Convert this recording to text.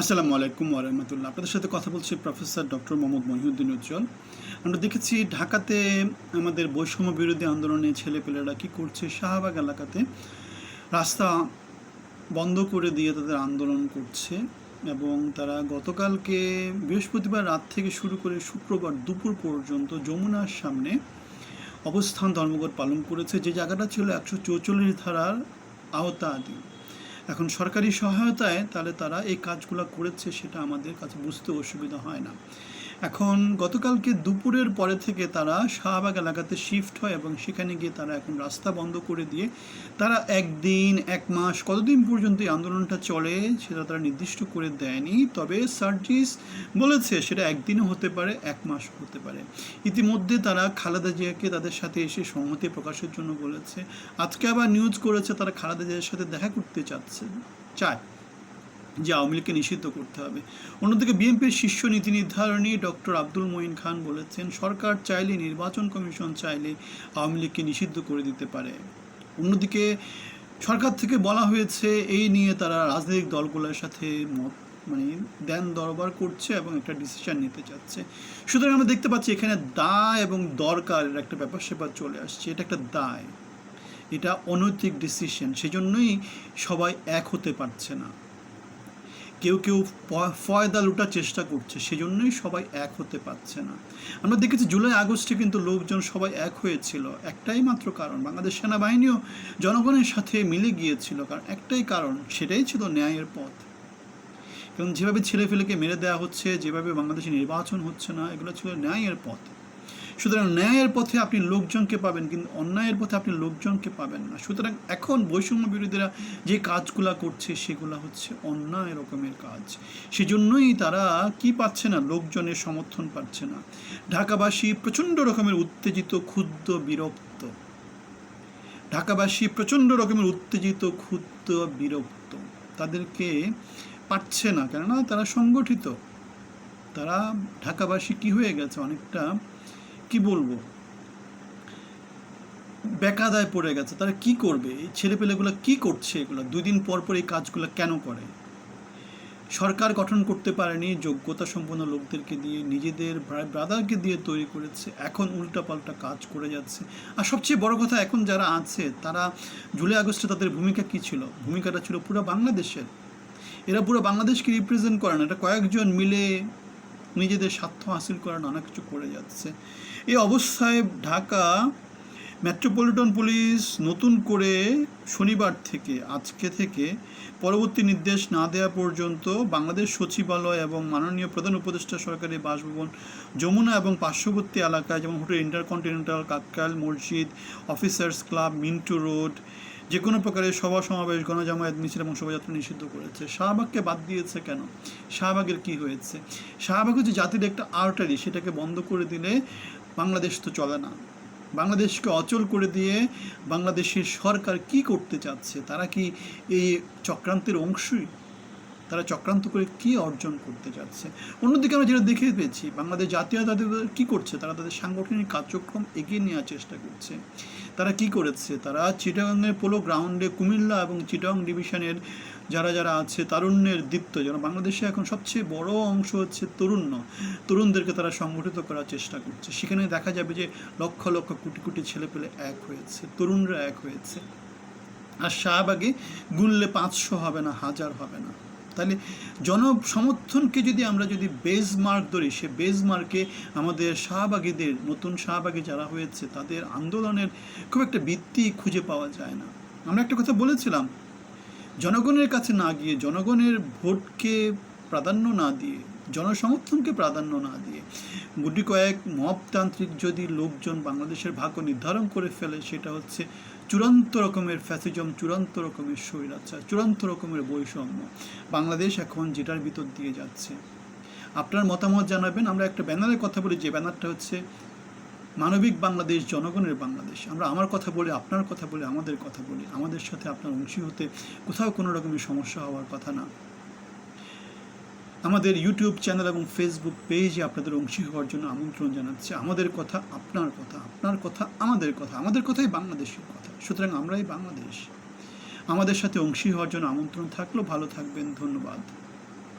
আসসালামু আলাইকুম ওরহমতুল্লাহ আপনাদের সাথে কথা বলছি প্রফেসর ডক্টর মোহাম্মদ মহিউদ্দিন উজ্জ্বল। আমরা দেখেছি ঢাকাতে আমাদের বৈষম্য বিরোধী আন্দোলনে ছেলেপেলেরা কী করছে, শাহবাগ এলাকাতে রাস্তা বন্ধ করে দিয়ে তাদের আন্দোলন করছে এবং তারা গতকালকে বৃহস্পতিবার রাত থেকে শুরু করে শুক্রবার দুপুর পর্যন্ত যমুনার সামনে অবস্থান ধর্মঘট পালন করেছে। যে জায়গাটা ছিল একশো চৌচল্লিশ ধারার আওতাধীন। এখন সরকারি সহায়তায় তাহলে তারা এই কাজগুলো করেছে, সেটা আমাদের কাছে বুঝতে অসুবিধা হয় না। এখন গতকালকে দুপুরের পরে থেকে তারা শাহবাগ এলাকাতে শিফট হয় এবং সেখানে গিয়ে তারা এখন রাস্তা বন্ধ করে দিয়ে তারা একদিন, এক মাস কতদিন পর্যন্ত এই আন্দোলনটা চলে সেটা তারা নির্দিষ্ট করে দেয়নি। তবে সার্জিস বলেছে সেটা একদিনও হতে পারে, এক মাস হতে পারে। ইতিমধ্যে তারা খালেদা জিয়াকে তাদের সাথে এসে সংহতি প্রকাশের জন্য বলেছে। আজকে আবার নিউজ করেছে তারা খালেদা জিয়ার সাথে দেখা করতে চাচ্ছে, চায়। যে আওয়ামী লীগকে নিষিদ্ধ করতে হবে। অন্যদিকে বিএনপির শীর্ষ নীতি নির্ধারণী ডক্টর আব্দুল মঈন খান বলেছেন, সরকার চাইলে নির্বাচন কমিশন চাইলে আওয়ামী লীগকে নিষিদ্ধ করে দিতে পারে। অন্যদিকে সরকার থেকে বলা হয়েছে, এই নিয়ে তারা রাজনৈতিক দলগুলোর সাথে মত মানে দেন দরবার করছে এবং একটা ডিসিশন নিতে চাচ্ছে। সুতরাং আমরা দেখতে পাচ্ছি এখানে দায় এবং দরকারের একটা ব্যাপার স্যাপার চলে আসছে। এটা একটা দায়। এটা অনৈতিক ডিসিশন সেজন্যই সবাই এক হতে পারছে না। কেউ কেউ ফয়দা লুটার চেষ্টা করছে, সেজন্যই সবাই এক হতে পারছে না। আমরা দেখেছি জুলাই আগস্টে কিন্তু লোকজন সবাই এক হয়েছিল, একটাই মাত্র কারণ, বাংলাদেশ সেনাবাহিনীও জনগণের সাথে মিলে গিয়েছিল, কারণ একটাই কারণ, সেটাই ছিল ন্যায়ের পথ। কারণ যেভাবে ছেলেফেলেকে মেরে দেওয়া হচ্ছে, যেভাবে বাংলাদেশে নির্বাচন হচ্ছে না, এগুলো ছিল ন্যায়ের পথ। সুতরাং ন্যায়ের পথে আপনি লোকজনকে পাবেন, কিন্তু অন্যায়ের পথে আপনি লোকজনকে পাবেন না। সুতরাং এখন বৈষম্য বিরোধীরা যে কাজগুলা করছে, সেগুলো হচ্ছে অন্যায় রকমের কাজ। সেজন্যই তারা কি পাচ্ছে না? লোকজনের সমর্থন পাচ্ছে না। ঢাকাবাসী প্রচণ্ড রকমের উত্তেজিত ক্ষুদ্র বিরক্ত। ঢাকাবাসী প্রচণ্ড রকমের উত্তেজিত ক্ষুদ্র বিরক্ত। তাদেরকে পাচ্ছে না, কেননা তারা সংগঠিত। তারা ঢাকাবাসী কি হয়ে গেছে? অনেকটা কি বলব? বেকাদায় পড়ে গেছে। তারা কি করবে? এই ছেলেপেলেগুলো কি করছে এগুলো? দুই দিন পর পর এই কাজগুলো কেন করে? সরকার গঠন করতে পারেনি, যোগ্যতা সম্পন্ন লোকদেরকে দিয়ে, নিজেদের ব্রাদারকে দিয়ে তৈরি করেছে। এখন উল্টাপাল্টা কাজ করে যাচ্ছে। আর সবচেয়ে বড় কথা, এখন যারা আছে, তারা জুলাই, আগস্টে তাদের ভূমিকা কি ছিল? ভূমিকাটা ছিল পুরো বাংলাদেশের। এরা পুরো বাংলাদেশকে রিপ্রেজেন্ট করে না। এটা কয়েকজন মিলে নিজেদের স্বার্থ হাসিল করার নানা কিছু করে যাচ্ছে। এই অবস্থায় ঢাকা মেট্রোপলিটন পুলিশ নতুন করে শনিবার থেকে, আজকে থেকে পরবর্তী নির্দেশ না দেওয়া পর্যন্ত বাংলাদেশ সচিবালয় এবং মাননীয় প্রধান উপদেষ্টা সরকারি বাসভবন যমুনা এবং পার্শ্ববর্তী এলাকায় যেমন হোটেল ইন্টারকন্টিনেন্টাল কাককাল মসজিদ অফিসার্স ক্লাব মিন্টু রোড যে কোনো প্রকারের সভা, সমাবেশ, গণজামায়াত, মিছিল এবং শোভাযাত্রা নিষিদ্ধ করেছে। শাহবাগকে বাদ দিয়েছে কেন? শাহবাগের কি হয়েছে? শাহবাগ হচ্ছে জাতির একটা আর্টারি সেটাকে বন্ধ করে দিলে বাংলাদেশ তো চলে না। বাংলাদেশকে অচল করে দিয়ে বাংলাদেশের সরকার কি করতে চাচ্ছে? তারা কি এই চক্রান্তের অংশই? তারা চক্রান্ত করে কি অর্জন করতে চাচ্ছে অন্যদিকে আমরা যেটা দেখে পেয়েছি, বাংলাদেশ জাতীয় তাদের কি করছে? তারা তাদের সাংগঠনিক কার্যক্রম এগিয়ে নেওয়ার চেষ্টা করছে। তারা কি করেছে? তারা চিটাগাংয়ের পোলো গ্রাউন্ডে কুমিল্লা এবং চিটাগাং ডিভিশনের যারা যারা আছে, তারুণ্যের দীপ্ত, যেন বাংলাদেশে এখন সবচেয়ে বড় অংশ হচ্ছে তরুণ্য। তরুণদেরকে তারা সংগঠিত করার চেষ্টা করছে। সেখানে দেখা যাবে যে লক্ষ লক্ষ কোটি কোটি ছেলেপেলে এক হয়েছে, তরুণরা এক হয়েছে। আর শাহবাগে গুনলে পাঁচশো হবে না, হাজার হবে না। তাহলে জনসমর্থনকে যদি আমরা যদি বেজ মার্ক ধরি, সে বেজ মার্কে আমাদের শাহবাগীদের, নতুন শাহবাগী যারা হয়েছে, তাদের আন্দোলনের খুব একটা ভিত্তি খুঁজে পাওয়া যায় না। আমরা একটা কথা বলেছিলাম, জনগণের কাছে না গিয়ে জনগণের ভোটকে প্রাধান্য না দিয়ে জনসমর্থনকে প্রাধান্য না দিয়ে। গুটি কয়েক মবতান্ত্রিক যদি লোকজন বাংলাদেশের ভাগ্য নির্ধারণ করে ফেলে, সেটা হচ্ছে চূড়ান্ত রকমের ফ্যাসিজম, চূড়ান্ত রকমের স্বৈরাচার, চূড়ান্ত রকমের বৈষম্য। বাংলাদেশ এখন যেটার ভিতর দিয়ে যাচ্ছে। আপনার মতামত জানাবেন। আমরা একটা ব্যানারের কথা বলি, যে ব্যানারটা হচ্ছে, মানবিক বাংলাদেশ, জনগণের বাংলাদেশ। আমরা আমার কথা বলি, আপনার কথা বলি, আমাদের কথা বলি। আমাদের সাথে আপনার অংশী হতে কোথাও কোনো রকমের সমস্যা হওয়ার কথা না। আমাদের ইউটিউব চ্যানেল এবং ফেসবুক পেজে আপনাদের অংশী হওয়ার জন্য আমন্ত্রণ জানাচ্ছি। আমাদের কথা আপনার কথা আপনার কথা আমাদের কথা, আমাদের কথাই বাংলাদেশের কথা। সুতরাং আমরাই বাংলাদেশ। আমাদের সাথে অংশী হওয়ার জন্য আমন্ত্রণ থাকল, ভালো থাকবেন, ধন্যবাদ।